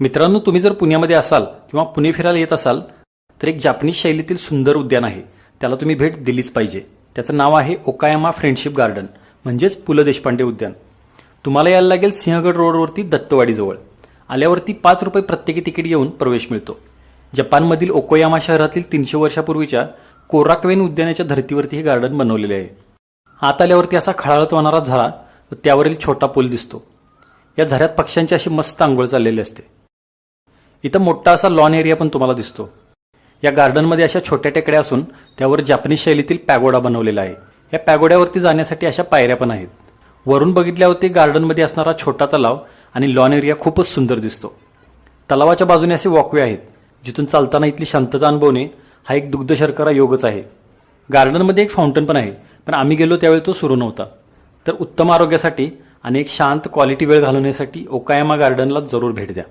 मित्रांनो तुम्ही जर पुण्यामध्ये असाल किंवा पुणे फिरायला येत असाल तर एक जापनीज शैलीतील सुंदर उद्यान आहे. त्याला तुम्ही भेट दिलीच पाहिजे. त्याचं नाव आहे ओकायामा फ्रेंडशिप गार्डन म्हणजेच पु ल देशपांडे उद्यान. तुम्हाला यायला लागेल सिंहगड रोडवरती दत्तवाडीजवळ. आल्यावरती पाच रुपये प्रत्येकी तिकीट येऊन प्रवेश मिळतो. जपानमधील ओकोयामा शहरातील तीनशे वर्षापूर्वीच्या कोराकवेन उद्यानाच्या धर्तीवरती हे गार्डन बनवलेले आहे. आत आल्यावरती असा खळाळत वाहणारा झरा त्यावरील छोटा पूल दिसतो. या झऱ्यात पक्ष्यांची अशी मस्त आंघोळ चाललेली असते. इथं मोठा असा लॉन एरिया पण तुम्हाला दिसतो. या गार्डनमध्ये अशा छोट्या टेकड्या असून त्यावर जापनीज शैलीतील पॅगोडा बनवलेला आहे. या पॅगोड्यावरती जाण्यासाठी अशा पायऱ्या पण आहेत. वरून बघितल्यावरती गार्डनमध्ये असणारा छोटा तलाव आणि लॉन एरिया खूपच सुंदर दिसतो. तलावाच्या बाजूने असे वॉकवे आहेत. जिथून चालताना इथली शांतता अनुभवणे हा एक दुग्ध शर्करा योगच आहे. गार्डनमध्ये एक फाउंटन पण आहे पण आम्ही गेलो त्यावेळी तो सुरू नव्हता. तर उत्तम आरोग्यासाठी आणि एक शांत क्वालिटी वेळ घालवण्यासाठी ओकायामा गार्डनला जरूर भेट द्या.